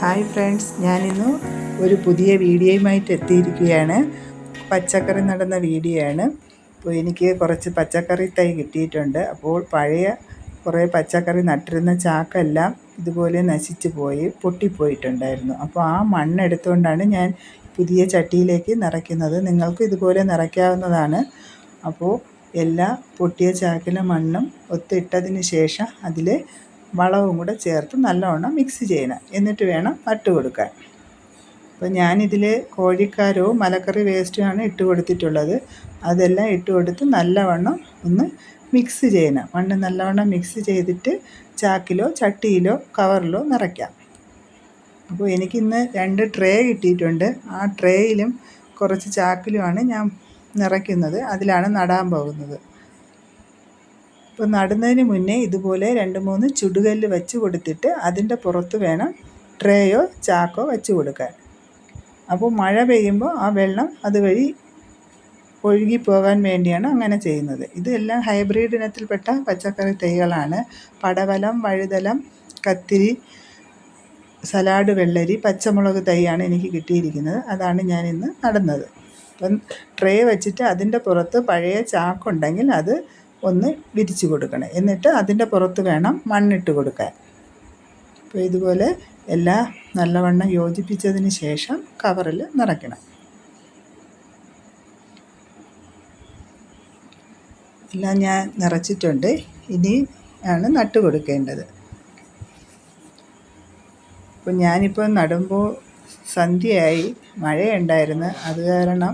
Hi friends ഞാനിന്ന് ഒരു പുതിയ വീഡിയോയുമായിട്ട് എത്തിയിരിക്കുകയാണ്. പച്ചക്കറി നടന്ന വീഡിയോ ആണ് അപ്പോൾ എനിക്ക് കുറച്ച് പച്ചക്കറി തൈ കിട്ടിയിട്ടുണ്ട്. അപ്പോൾ പഴയ കുറേ പച്ചക്കറി നട്ടിരുന്ന ചാക്കെല്ലാം ഇതുപോലെ നശിച്ചു പോയി പൊട്ടിപ്പോയിട്ടുണ്ടായിരുന്നു. അപ്പോൾ ആ മണ്ണെടുത്തുകൊണ്ടാണ് ഞാൻ പുതിയ ചട്ടിയിലേക്ക് നിറയ്ക്കുന്നത്. നിങ്ങൾക്ക് ഇതുപോലെ നിറയ്ക്കാവുന്നതാണ്. അപ്പോൾ എല്ലാ പൊട്ടിയ ചാക്കിലെ മണ്ണും ഒത്തിട്ടതിന് ശേഷം അതിൽ വളവും കൂടെ ചേർത്ത് നല്ലവണ്ണം മിക്സ് ചെയ്യണം. എന്നിട്ട് വേണം നട്ട് കൊടുക്കാൻ. അപ്പോൾ ഞാനിതിൽ കോഴിക്കാരവും മലക്കറി വേസ്റ്റുമാണ് ഇട്ട് കൊടുത്തിട്ടുള്ളത്. അതെല്ലാം ഇട്ട് കൊടുത്ത് നല്ലവണ്ണം ഒന്ന് മിക്സ് ചെയ്യണം. മണ്ണ് നല്ലവണ്ണം മിക്സ് ചെയ്തിട്ട് ചാക്കിലോ ചട്ടിയിലോ കവറിലോ നിറയ്ക്കാം. അപ്പോൾ എനിക്കിന്ന് രണ്ട് ട്രേ കിട്ടിയിട്ടുണ്ട്. ആ ട്രേയിലും കുറച്ച് ചാക്കിലുമാണ് ഞാൻ നിറയ്ക്കുന്നത്. അതിലാണ് നടാൻ പോകുന്നത്. അപ്പോൾ നടുന്നതിന് മുന്നേ ഇതുപോലെ രണ്ട് മൂന്ന് ചുടുകല്ല് വെച്ച് കൊടുത്തിട്ട് അതിന്റെ പുറത്ത് വേണം ട്രേയോ ചാക്കോ വെച്ച് കൊടുക്കാൻ. അപ്പോൾ മഴ പെയ്യുമ്പോൾ ആ വെള്ളം അതുവഴി ഒഴുകി പോകാൻ വേണ്ടിയാണ് അങ്ങനെ ചെയ്യുന്നത്. ഇതെല്ലാം ഹൈബ്രിഡ് ഇനത്തിൽപ്പെട്ട പച്ചക്കറി തൈകളാണ്. പടവലം വഴുതലം കത്തിരി സലാഡ് വെള്ളരി പച്ചമുളക് തൈയാണ് എനിക്ക് കിട്ടിയിരിക്കുന്നത്. അതാണ് ഞാൻ ഇന്ന് നടുന്നത്. അപ്പം ട്രേ വെച്ചിട്ട് അതിന്റെ പുറത്ത് പഴയ ചാക്കുണ്ടെങ്കിൽ അത് ഒന്ന് വിരിച്ചു കൊടുക്കണം. എന്നിട്ട് അതിന്റെ പുറത്ത് വേണം മണ്ണിട്ട് കൊടുക്കാൻ. അപ്പോൾ ഇതുപോലെ എല്ലാ നല്ലവണ്ണം യോജിപ്പിച്ചതിന് ശേഷം കവറിൽ നിറയ്ക്കണം. എല്ലാം ഞാൻ നിറച്ചിട്ടുണ്ട്. ഇനി ആണ് നട്ട് കൊടുക്കേണ്ടത്. അപ്പോൾ ഞാനിപ്പോൾ നടുമ്പോൾ സന്ധ്യയായി. മഴയുണ്ടായിരുന്നു. അത് കാരണം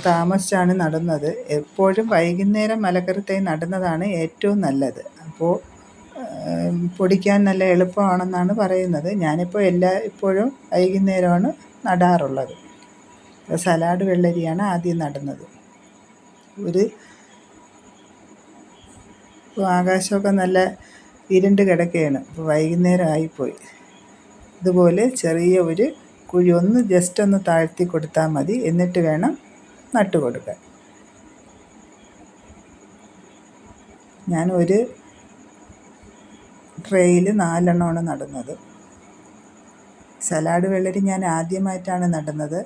താമസിച്ചാണ് നടുന്നത്. എപ്പോഴും വൈകുന്നേരം മലക്കറി നടുന്നതാണ് ഏറ്റവും നല്ലത്. അപ്പോൾ പൊടിക്കാൻ നല്ല എളുപ്പമാണെന്നാണ് പറയുന്നത്. ഞാനിപ്പോൾ എല്ലാ ഇപ്പോഴും വൈകുന്നേരമാണ് നടാറുള്ളത്. സലാഡ് വെള്ളരിയാണ് ആദ്യം നടുന്നത്. ഒരു ആകാശമൊക്കെ നല്ല ഇരുണ്ട് കിടക്കുകയാണ് ഇപ്പോൾ വൈകുന്നേരം ആയിപ്പോയി. ഇതുപോലെ ചെറിയ ഒരു കുഴി ഒന്ന് ജസ്റ്റ് ഒന്ന് താഴ്ത്തി കൊടുത്താൽ മതി. എന്നിട്ട് വേണം നട്ട് കൊടുക്കുക ഞാൻ ഒരു ട്രേയിൽ നാലെണ്ണമാണ് നടുന്നത്. സലാഡ് വെള്ളരി ഞാൻ ആദ്യമായിട്ടാണ് നടുന്നത്.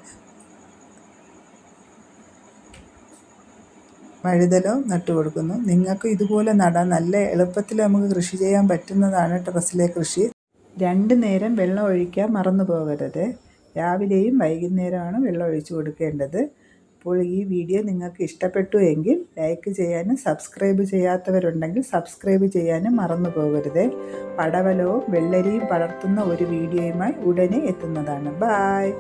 വഴുതലോ നട്ടു കൊടുക്കുന്നു നിങ്ങൾക്ക് ഇതുപോലെ നടാൻ നല്ല എളുപ്പത്തിൽ നമുക്ക് കൃഷി ചെയ്യാൻ പറ്റുന്നതാണ് ടെറസിലെ കൃഷി. രണ്ട് നേരം വെള്ളം ഒഴിക്കാൻ മറന്നു പോകരുത് രാവിലെയും വൈകുന്നേരമാണ് വെള്ളം ഒഴിച്ചു കൊടുക്കേണ്ടത്. അപ്പോൾ ഈ വീഡിയോ നിങ്ങൾക്ക് ഇഷ്ടപ്പെട്ടു എങ്കിൽ ലൈക്ക് ചെയ്യാനും സബ്സ്ക്രൈബ് ചെയ്യാത്തവരുണ്ടെങ്കിൽ സബ്സ്ക്രൈബ് ചെയ്യാനും മറന്നു പോകരുത്. പടവലവും വെള്ളരിയും പടർത്തുന്ന ഒരു വീഡിയോയുമായി ഉടനെ എത്തുന്നതാണ്. ബായ്